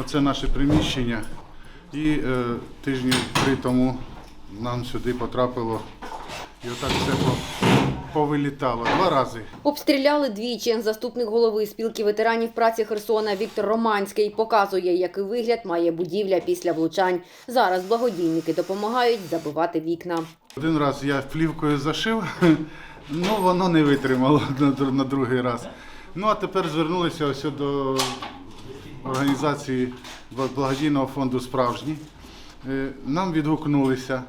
Оце наше приміщення. І е, тижні три тому нам сюди потрапило. І отак все по- повилітало два рази. Обстріляли двічі. Заступник голови спілки ветеранів праці Херсона Віктор Романський показує, який вигляд має будівля після влучань. Зараз благодійники допомагають забивати вікна. Один раз я плівкою зашив, ну воно не витримало на, на другий раз. Ну а тепер звернулися ось до організації благодійного фонду Справжній. Е, Нам відгукнулися.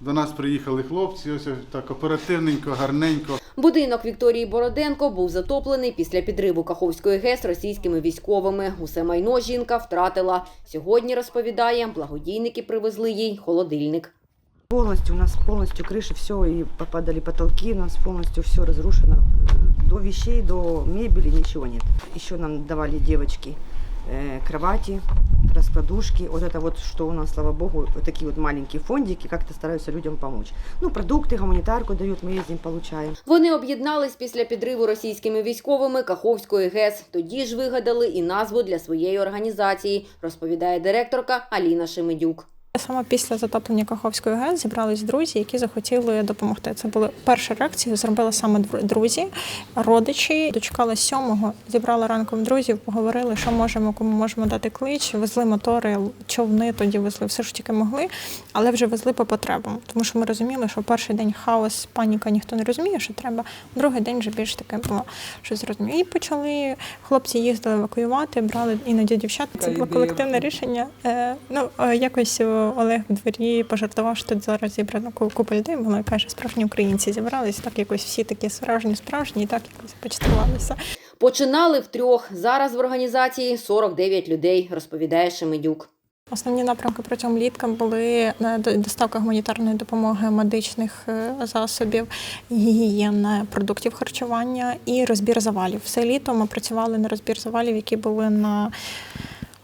До нас приїхали хлопці, ось так оперативненько, гарненько. Будинок Вікторії Бороденко був затоплений після підриву Каховської ГЕС російськими військовими. Усе майно жінка втратила. Сьогодні розповідає, благодійники привезли їй холодильник. Полностью у нас полностью крыши, все, и попадали потолки, у нас полностью все разрушено. До вещей, до мебели ничего нет. Еще нам давали девочки э, кровати, раскладушки. Вот это вот, что у нас, слава богу, вот такие вот маленькие фондики, как-то стараются людям помочь. Ну, продукты, гуманитарку дают, мы ездим, получаем. Вони об'єднались після підриву російськими військовими Каховської ГЕС. Тоді ж вигадали і назву для своєї організації, розповідає директорка Аліна Шемедюк. Саме після затоплення Каховської ГЕС зібрались друзі, які захотіли допомогти. Це були перша реакція. Зробили саме друзі, родичі. Дочекали сьомого, зібрали ранком друзів, поговорили, що можемо, кому можемо дати клич. Везли мотори, човни тоді везли все що тільки могли, але вже везли по потребам. Тому що ми розуміли, що перший день хаос, паніка, ніхто не розуміє, що треба. Другий день вже більш таке було щось зрозуміло. І почали хлопці їздили евакуювати, брали іноді дівчат. Це було колективне рішення. Е, ну е, якось Олег в дворі пожартував, що тут зараз зібрано ку- купа людей. Вона каже, справжні українці зібрались. Так якось всі такі справжні, справжні, і так якось почтувалися. Починали втрьох. Зараз в організації 49 людей, розповідає Шемедюк. Основні напрямки протягом літка були е, доставка гуманітарної допомоги, медичних е, засобів, гігієни, продуктів харчування і розбір завалів. Все літо ми працювали на розбір завалів, які були на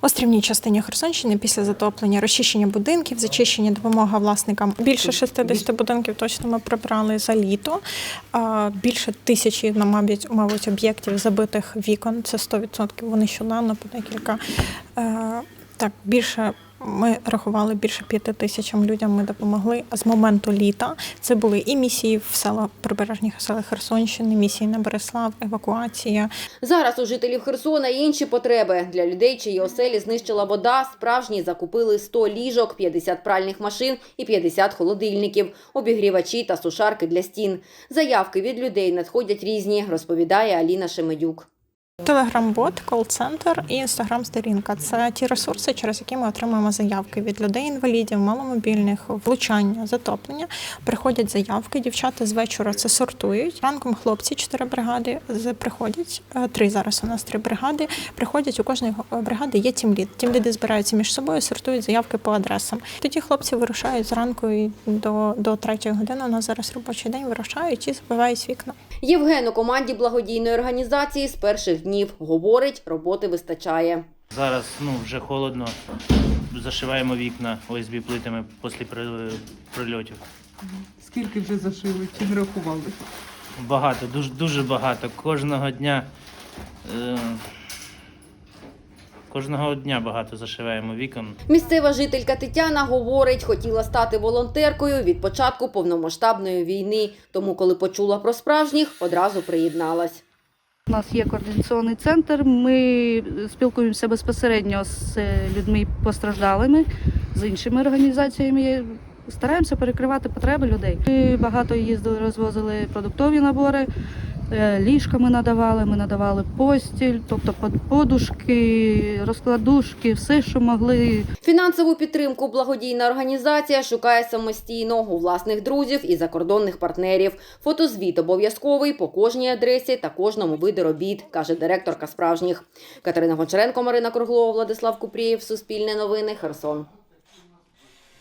острівній частині Херсонщини після затоплення, розчищення будинків, зачищення допомога власникам. Більше 60 будинків точно ми прибрали за літо. Більше тисячі, на мабуть, об'єктів забитих вікон. Це 100%. Вони щоденно по декілька. Е, Так, більше ми рахували більше п'яти тисячам людям. Ми допомогли. З моменту літа це були і місії в села прибережних селах Херсонщини, місії на Береслав, евакуація. Зараз у жителів Херсона інші потреби. Для людей, чиї оселі знищила вода, справжні закупили 100 ліжок, 50 пральних машин і 50 холодильників, обігрівачі та сушарки для стін. Заявки від людей надходять різні, розповідає Аліна Шемедюк. Телеграм-бот, кол-центр і інстаграм-сторінка це ті ресурси, через які ми отримуємо заявки від людей-інвалідів, маломобільних, влучання, затоплення. Приходять заявки, дівчата з вечора це сортують. Ранком хлопці, чотири бригади приходять. е, Три зараз у нас три бригади. Приходять у кожної бригади є тімлід. Тімліди збираються між собою, сортують заявки по адресам. Тоді хлопці вирушають зранку і до, до третьої години. У нас зараз робочий день вирушають і забивають вікна. Євген у команді благодійної організації з перших днів говорить, роботи вистачає. Зараз ну, вже холодно. Зашиваємо вікна ОСБ плитами після прильотів. Скільки вже зашили, чи не рахували? Багато, дуже, дуже багато. Кожного дня. Е, кожного дня багато зашиваємо вікон. Місцева жителька Тетяна говорить, хотіла стати волонтеркою від початку повномасштабної війни. Тому, коли почула про справжніх, одразу приєдналась. У нас є координаційний центр. Ми спілкуємося безпосередньо з е, людьми постраждалими, з іншими організаціями. Стараємося перекривати потреби людей. Ми багато їздили, розвозили продуктові набори, е, ліжка ми надавали, ми надавали постіль, тобто под- подушки, розкладушки, все, що могли. Фінансову підтримку благодійна організація шукає самостійно у власних друзів і закордонних партнерів. Фотозвіт обов'язковий по кожній адресі та кожному виду робіт, каже директорка справжніх. Катерина Гончаренко, Марина Круглова, Владислав Купрієв, Суспільне новини, Херсон.